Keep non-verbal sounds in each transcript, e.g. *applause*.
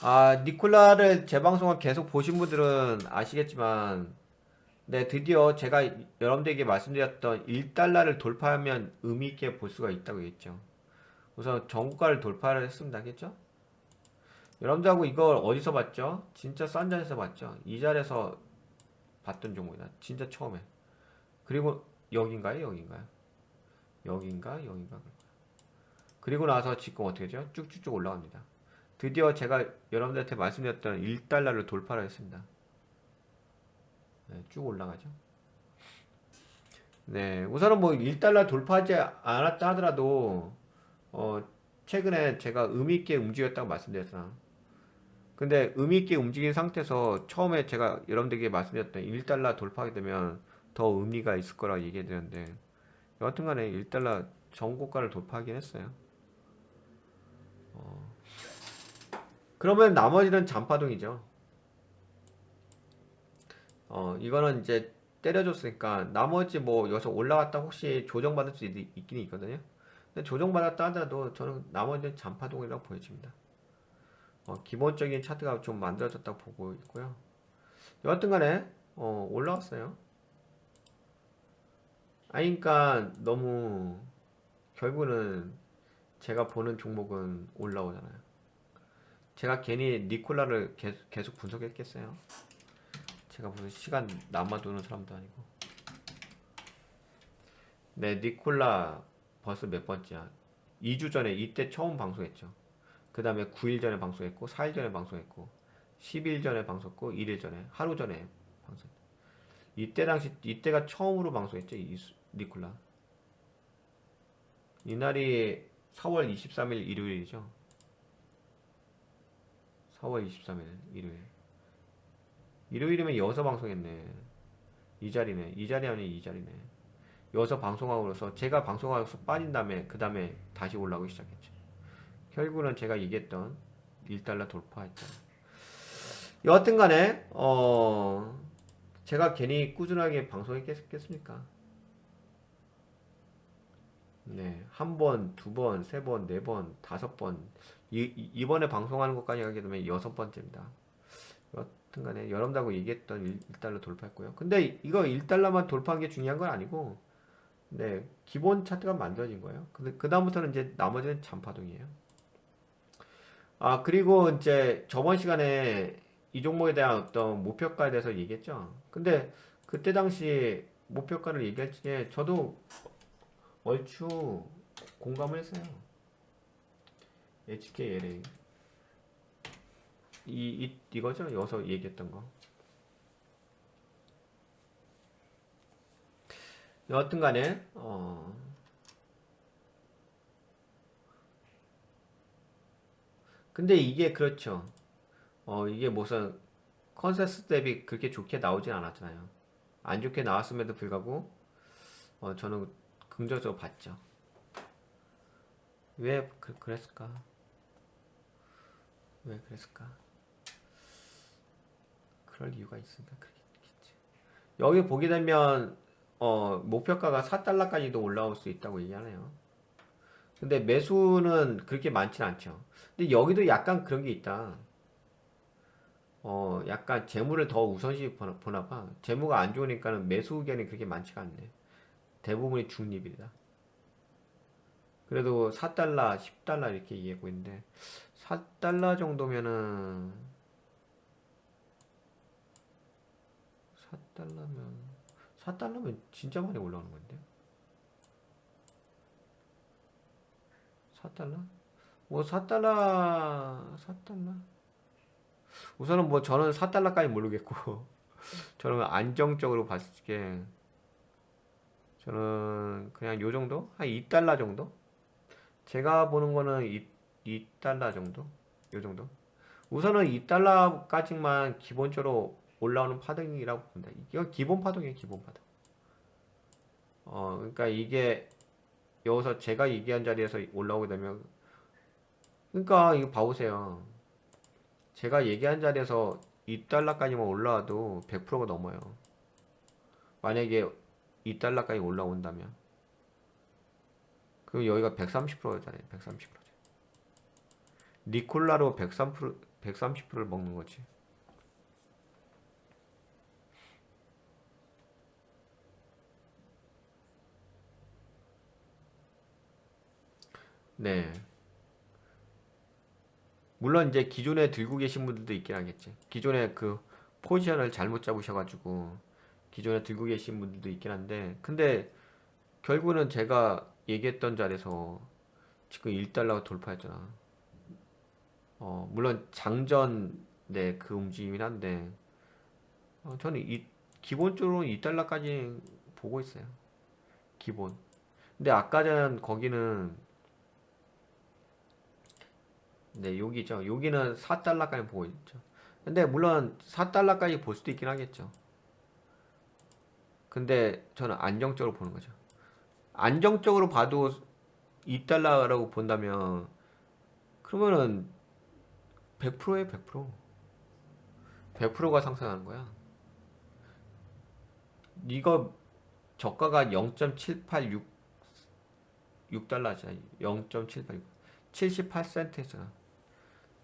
아, 니콜라를 제 방송을 계속 보신 분들은 아시겠지만, 네, 드디어 제가 여러분들에게 말씀드렸던 1달러를 돌파하면 의미 있게 볼 수가 있다고 했죠. 우선 전국가를 돌파를 했습니다. 겠죠? 여러분들하고 이걸 어디서 봤죠? 진짜 싼 자리에서 봤죠? 이 자리에서 봤던 종목이다. 진짜 처음에. 그리고 여긴가요? 여긴가요? 여긴가? 여긴가? 그리고 나서 지금 어떻게 되죠? 쭉쭉쭉 올라갑니다. 드디어 제가 여러분들한테 말씀드렸던 1달러를 돌파를 했습니다. 네, 쭉 올라가죠. 네, 우선은 뭐 1달러 돌파하지 않았다 하더라도 어, 최근에 제가 의미 있게 움직였다고 말씀드렸잖아. 근데 의미 있게 움직인 상태에서 처음에 제가 여러분들에게 말씀드렸던 1달러 돌파하게 되면 더 의미가 있을 거라고 얘기해 드렸는데 여하튼간에 1달러 전고가를 돌파하긴 했어요. 어. 그러면 나머지는 잔파동이죠. 어, 이거는 이제 때려줬으니까 나머지 뭐 여기서 올라갔다 혹시 조정받을 수 있, 있긴 있거든요. 근데 조정받았다 하더라도 저는 나머지는 잔파동이라고 보여집니다. 어, 기본적인 차트가 좀 만들어졌다고 보고 있고요. 여하튼 간에 어, 올라왔어요. 아니 그러니까 너무 결국은 제가 보는 종목은 올라오잖아요. 제가 괜히 니콜라를 계속, 계속 분석했겠어요. 제가 무슨 시간 남아도는 사람도 아니고. 네, 니콜라 벌써 몇 번째야? 2주 전에 이때 처음 방송했죠. 그 다음에 9일 전에 방송했고, 4일 전에 방송했고, 10일 전에 방송했고, 1일 전에, 하루 전에 방송. 이때 당시, 이때가 처음으로 방송했죠, 이 수- 니콜라. 이날이 4월 23일 일요일이죠. 4월 23일 일요일. 일요일이면 여기서 방송했네. 이 자리네. 이 자리 아니 이 자리네. 여기서 방송하고서 제가 방송하고서 빠진 다음에 그 다음에 다시 올라오기 시작했죠. 결국은 제가 얘기했던 1달러 돌파했죠. 여하튼 간에 어 제가 괜히 꾸준하게 방송했겠습니까? 네, 한 번, 두 번, 세 번, 네 번, 다섯 번. 이, 이- 이번에 방송하는 것까지 하게 되면 여섯 번째입니다. 여튼간에 여러분들하고 얘기했던 1, 달러 돌파했고요. 근데 이거 1달러만 돌파한 게 중요한 건 아니고, 네, 기본 차트가 만들어진 거예요. 근데 그다음부터는 이제 나머지는 잔파동이에요. 아, 그리고 이제 저번 시간에 이 종목에 대한 어떤 목표가에 대해서 얘기했죠. 근데 그때 당시 목표가를 얘기할 때 저도 얼추 공감을 했어요. HKLA 이, 이 이거죠? 여기서 얘기했던 거. 여하튼 간에 어 근데 이게 그렇죠. 어 이게 무슨 컨센서스 대비 그렇게 좋게 나오진 않았잖아요. 안 좋게 나왔음에도 불구하고 어 저는 긍정적으로 봤죠. 왜 그, 그랬을까? 왜 그랬을까? 그럴 이유가 있으니까 그렇겠지. 여기 보게 되면 어, 목표가가 4달러까지도 올라올 수 있다고 얘기하네요. 근데 매수는 그렇게 많진 않죠. 근데 여기도 약간 그런 게 있다. 어, 약간 재물을 더 우선시 보나, 봐. 재무가 안 좋으니까는 매수 의견이 그렇게 많지가 않네. 대부분이 중립이다. 그래도 4달러, 10달러 이렇게 얘기하고 있는데 4달러 정도면은 4달러면 4달러면 진짜 많이 올라오는 건데 4달러? 뭐 4달러 4달러 우선은 뭐 저는 4달러까지 모르겠고 *laughs* 저는 안정적으로 봤을 때 저는 그냥 요 정도? 한 2달러 정도? 제가 보는 거는 2, 2달러 정도? 요 정도? 우선은 2달러까지만 기본적으로 올라오는 파동이라고 봅니다. 이거 기본 파동이에요, 기본 파동. 어, 그러니까 이게 여기서 제가 얘기한 자리에서 올라오게 되면 그러니까 이거 봐보세요. 제가 얘기한 자리에서 2달러까지만 올라와도 100%가 넘어요. 만약에 2달러까지 올라온다면 그럼 여기가 130%잖아요. 130%죠. 니콜라로 103% 130%를 먹는 거지. 네. 물론 이제 기존에 들고 계신 분들도 있긴 하겠지. 기존에 그 포지션을 잘못 잡으셔가지고 기존에 들고 계신 분들도 있긴 한데, 근데 결국은 제가 얘기했던 자리에서 지금 1달러가 돌파했잖아. 어, 물론 장전 네, 그 움직임이긴 한데, 어, 저는 이, 기본적으로 2달러까지 보고 있어요. 기본. 근데 아까 전 거기는 네, 여기죠. 여기는 4달러까지 보고 있죠. 근데 물론 4달러까지 볼 수도 있긴 하겠죠. 근데 저는 안정적으로 보는 거죠. 안정적으로 봐도 2달러라고 본다면 그러면은 100%에 100%. 100%가 상승하는 거야. 이거 저가가 0.786 6달러잖아. 0.786. 78센트 했잖아.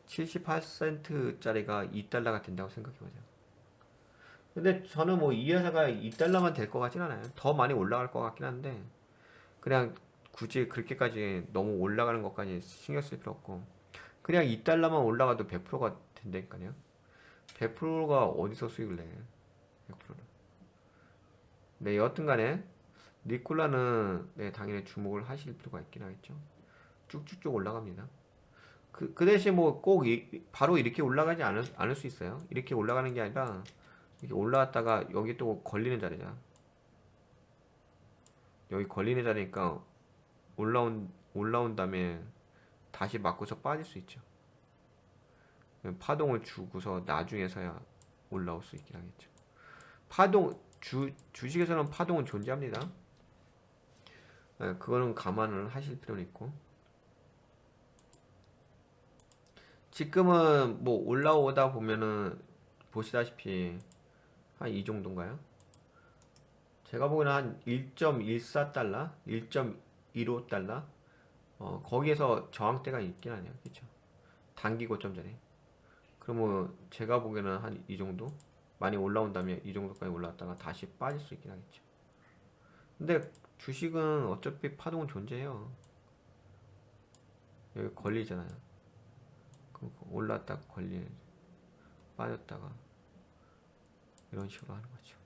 78센트짜리가 2달러가 된다고 생각해보세요. 근데 저는 뭐 이 회사가 2달러만 될 것 같진 않아요. 더 많이 올라갈 것 같긴 한데 그냥 굳이 그렇게까지 너무 올라가는 것까지 신경 쓸 필요 없고 그냥 2달러만 올라가도 100%가 된다니까요. 100%가 어디서 수익을 내? 100%를. 네, 여튼 간에 니콜라는 네, 당연히 주목을 하실 필요가 있긴 하겠죠. 쭉쭉쭉 올라갑니다. 그, 그 대신 뭐 꼭 바로 이렇게 올라가지 않을, 않을 수 있어요. 이렇게 올라가는 게 아니라 이렇게 올라갔다가 여기 또 걸리는 자리잖아. 여기 걸리는 자리니까 올라온 올라온 다음에 다시 맞고서 빠질 수 있죠. 파동을 주고서 나중에서야 올라올 수 있긴 하겠죠. 파동 주 주식에서는 파동은 존재합니다. 네, 그거는 감안을 하실 필요는 있고. 지금은 뭐 올라오다 보면은 보시다시피 한 이 정도인가요? 제가 보기에는 한 1.14달러, 1.15달러 어, 거기에서 저항대가 있긴 하네요. 그쵸? 단기 고점 전에. 그러면 제가 보기에는 한 이 정도? 많이 올라온다면 이 정도까지 올라왔다가 다시 빠질 수 있긴 하겠죠. 근데 주식은 어차피 파동은 존재해요. 여기 걸리잖아요. 올랐다가 걸리는 빠졌다가 이런 식으로 하는 거죠.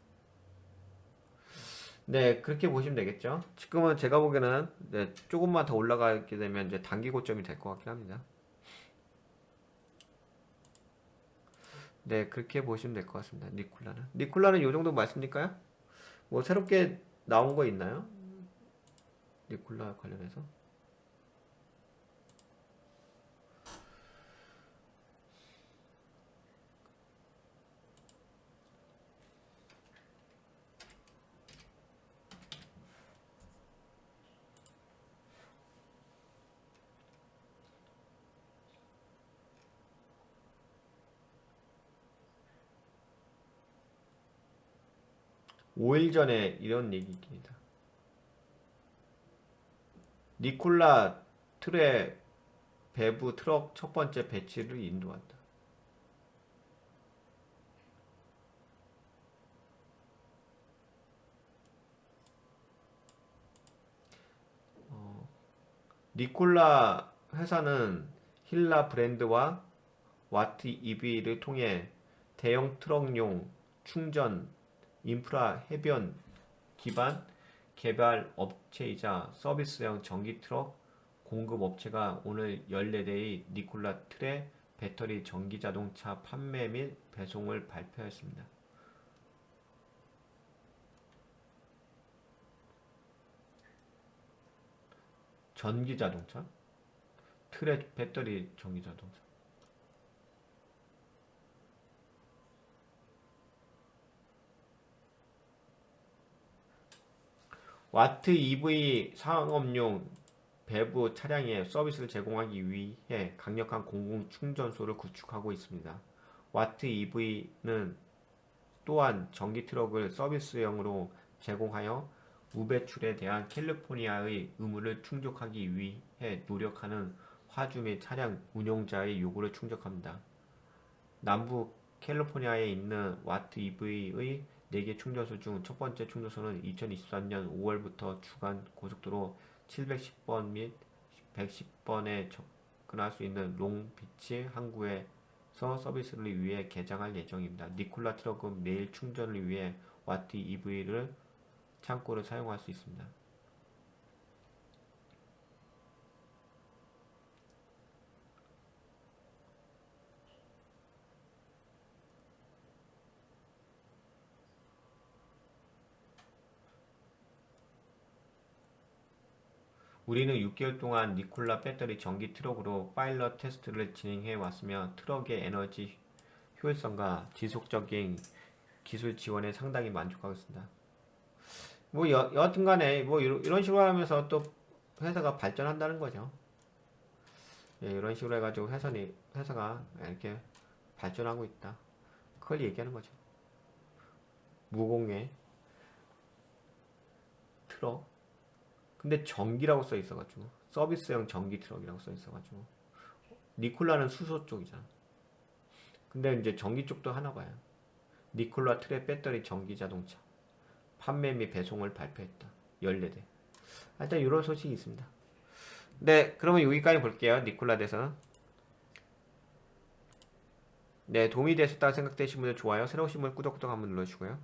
네, 그렇게 보시면 되겠죠. 지금은 제가 보기에는 네, 조금만 더 올라가게 되면 이제 단기 고점이 될 것 같긴 합니다. 네, 그렇게 보시면 될 것 같습니다. 니콜라는. 니콜라는 이 정도 말씀일까요? 뭐 새롭게 나온 거 있나요? 니콜라 관련해서? 오일 전에 이런 얘기입니다. 니콜라 트레 배부 트럭 첫 번째 배치를 인도한다. 어, 니콜라 회사는 힐라 브랜드와 와트 EV를 통해 대형 트럭용 충전 인프라 해변 기반 개발 업체이자 서비스형 전기 트럭 공급 업체가 오늘 14대의 니콜라 트레 배터리 전기 자동차 판매 및 배송을 발표했습니다. 전기 자동차? 트레 배터리 전기 자동차. 와트 EV 상업용 배부 차량에 서비스를 제공하기 위해 강력한 공공 충전소를 구축하고 있습니다. 와트 EV는 또한 전기 트럭을 서비스형으로 제공하여 우배출에 대한 캘리포니아의 의무를 충족하기 위해 노력하는 화주 및 차량 운용자의 요구를 충족합니다. 남부 캘리포니아에 있는 와트 EV의 4개 충전소 중 첫 번째 충전소는 2023년 5월부터 주간 고속도로 710번 및 110번에 접근할 수 있는 롱비치 항구에서 서비스를 위해 개장할 예정입니다. 니콜라 트럭은 매일 충전을 위해 와트 EV를 창고를 사용할 수 있습니다. 우리는 6개월 동안 니콜라 배터리 전기 트럭으로 파일럿 테스트를 진행해 왔으며 트럭의 에너지 효율성과 지속적인 기술 지원에 상당히 만족하고 있습니다. 뭐 여, 여하튼 간에 뭐 이런, 이런 식으로 하면서 또 회사가 발전한다는 거죠. 예, 이런 식으로 해가지고 회사니, 회사가 이렇게 발전하고 있다. 그걸 얘기하는 거죠. 무공해 트럭 근데 전기라고 써 있어가지고 서비스형 전기 트럭이라고 써 있어가지고 니콜라는 수소 쪽이잖아. 근데 이제 전기 쪽도 하나 봐요. 니콜라 트랩 배터리 전기 자동차 판매 및 배송을 발표했다. 14대. 일단 이런 소식이 있습니다. 네, 그러면 여기까지 볼게요. 니콜라 대선. 네, 도움이 되셨다고 생각되시는 분들 좋아요. 새로 오신 분 구독, 구독 한번 눌러주시고요.